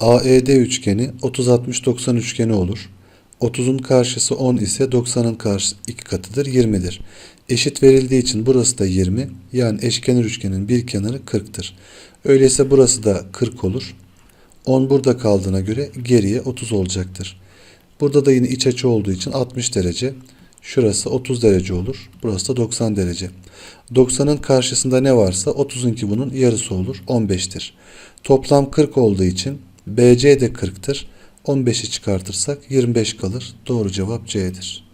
AED üçgeni 30-60-90 üçgeni olur. 30'un karşısı 10 ise 90'ın karşısı 2 katıdır 20'dir. Eşit verildiği için burası da 20 yani eşkenar üçgenin bir kenarı 40'tır. Öyleyse burası da 40 olur. 10 burada kaldığına göre geriye 30 olacaktır. Burada da yine iç açı olduğu için 60 derece. Şurası 30 derece olur. Burası da 90 derece. 90'ın karşısında ne varsa 30'unki bunun yarısı olur. 15'tir. Toplam 40 olduğu için BC de 40'tır. 15'i çıkartırsak 25 kalır. Doğru cevap C'dir.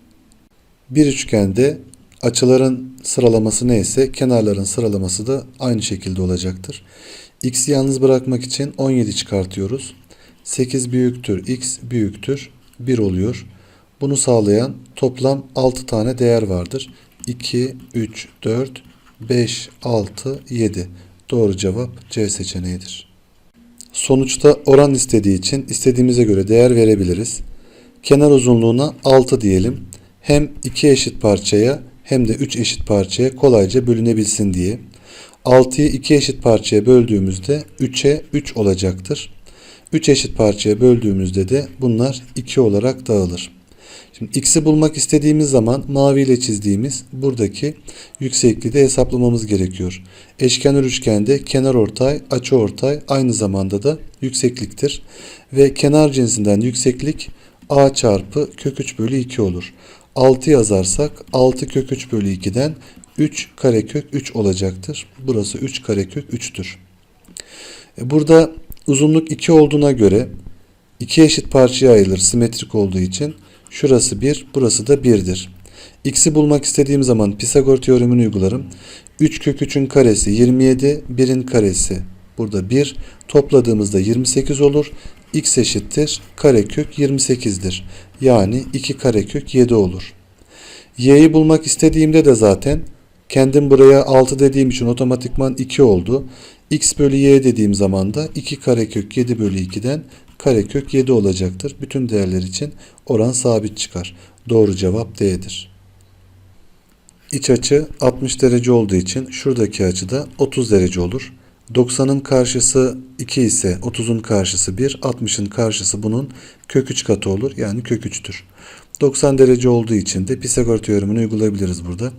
Bir üçgende açıların sıralaması neyse kenarların sıralaması da aynı şekilde olacaktır. X'i yalnız bırakmak için 17 çıkartıyoruz. 8 büyüktür x büyüktür 1 oluyor. Bunu sağlayan toplam 6 tane değer vardır. 2, 3, 4, 5, 6, 7. Doğru cevap C seçeneğidir. Sonuçta oran istediği için istediğimize göre değer verebiliriz. Kenar uzunluğuna 6 diyelim. Hem 2 eşit parçaya hem de 3 eşit parçaya kolayca bölünebilsin diye. 6'yı 2 eşit parçaya böldüğümüzde 3'e 3 olacaktır. 3 eşit parçaya böldüğümüzde de bunlar 2 olarak dağılır. Şimdi x'i bulmak istediğimiz zaman mavi ile çizdiğimiz buradaki yüksekliği de hesaplamamız gerekiyor. Eşkenar üçgende kenar ortay, açı ortay aynı zamanda da yüksekliktir. Ve kenar cinsinden yükseklik a çarpı kök 3 bölü 2 olur. 6 yazarsak 6 kök 3 bölü 2'den 3 karekök 3 olacaktır. Burası 3 karekök 3'tür. E, Burada uzunluk 2 olduğuna göre 2 eşit parçaya ayrılır simetrik olduğu için. Şurası 1, burası da 1'dir. X'i bulmak istediğim zaman Pisagor teoremini uygularım. 3 kök 3'ün karesi 27, 1'in karesi burada 1. Topladığımızda 28 olur. X eşittir karekök 28'dir. Yani 2 karekök 7 olur. Y'yi bulmak istediğimde de zaten kendim buraya 6 dediğim için otomatikman 2 oldu. X bölü Y dediğim zaman da 2 karekök 7 bölü 2'den karekök 7 olacaktır. Bütün değerler için oran sabit çıkar. Doğru cevap D'dir. İç açı 60 derece olduğu için şuradaki açı da 30 derece olur. 90'ın karşısı 2 ise 30'un karşısı 1, 60'ın karşısı bunun kök 3 katı olur. Yani kök 3'tür. 90 derece olduğu için de Pisagor teoremini uygulayabiliriz burada.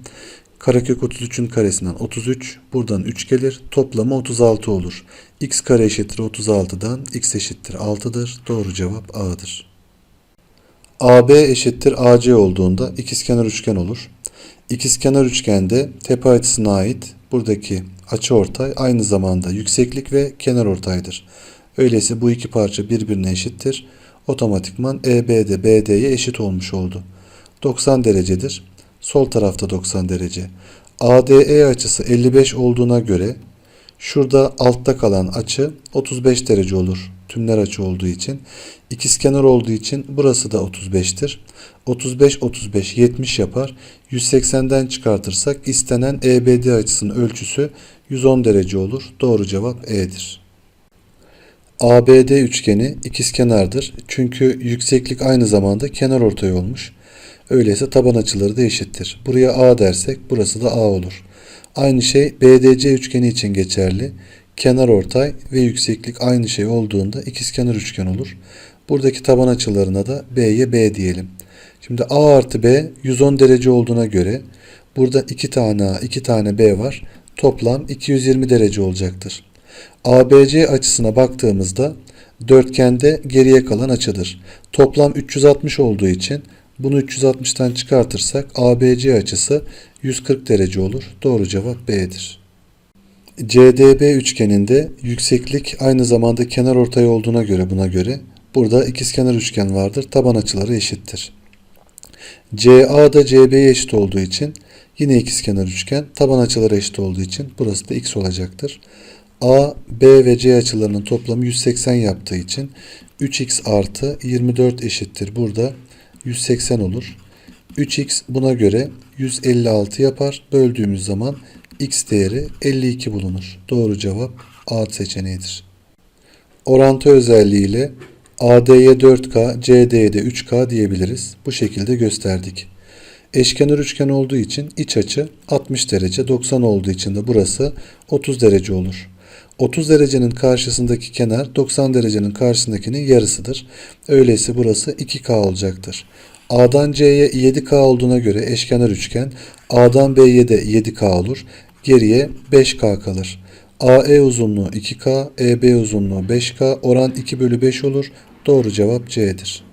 Karekök 33'ün karesinden 33, buradan 3 gelir. Toplamı 36 olur. x kare eşittir 36'dan x eşittir 6'dır. Doğru cevap A'dır. AB eşittir AC olduğunda ikizkenar üçgen olur. İkizkenar üçgende tepe açısına ait buradaki açı ortay aynı zamanda yükseklik ve kenar ortaydır. Öyleyse bu iki parça birbirine eşittir. Otomatikman EB de BD'ye eşit olmuş oldu. 90 derecedir. Sol tarafta 90 derece. ADE açısı 55 olduğuna göre şurada altta kalan açı 35 derece olur. Tümler açı olduğu için. İkizkenar olduğu için burası da 35'tir. 35 35 70 yapar. 180'den çıkartırsak istenen EBD açısının ölçüsü 110 derece olur. Doğru cevap E'dir. ABD üçgeni ikizkenardır. Çünkü yükseklik aynı zamanda kenar ortay olmuş. Öyleyse taban açıları da eşittir. Buraya A dersek burası da A olur. Aynı şey BDC üçgeni için geçerli. Kenar ortay ve yükseklik aynı şey olduğunda ikizkenar üçgen olur. Buradaki taban açılarına da B'ye B diyelim. Şimdi A artı B 110 derece olduğuna göre burada 2 tane A 2 tane B var. Toplam 220 derece olacaktır. ABC açısına baktığımızda dörtgende geriye kalan açıdır. Toplam 360 olduğu için bunu 360'tan çıkartırsak ABC açısı 140 derece olur. Doğru cevap B'dir. CDB üçgeninde yükseklik aynı zamanda kenar ortay olduğuna göre buna göre burada ikizkenar üçgen vardır. Taban açıları eşittir. CA da CB'ye eşit olduğu için yine ikizkenar üçgen. Taban açıları eşit olduğu için burası da x olacaktır. A, B ve C açılarının toplamı 180 yaptığı için 3x artı 24 eşittir. Burada 180 olur. 3x buna göre 156 yapar. Böldüğümüz zaman x değeri 52 bulunur. Doğru cevap A seçeneğidir. Orantı özelliğiyle AD'ye 4K, CD'ye de 3K diyebiliriz. Bu şekilde gösterdik. Eşkenar üçgen olduğu için iç açı 60 derece, 90 olduğu için de burası 30 derece olur. 30 derecenin karşısındaki kenar 90 derecenin karşısındakinin yarısıdır. Öyleyse burası 2K olacaktır. A'dan C'ye 7K olduğuna göre eşkenar üçgen A'dan B'ye de 7K olur. Geriye 5K kalır. AE uzunluğu 2K, EB uzunluğu 5K, oran 2 bölü 5 olur. Doğru cevap C'dir.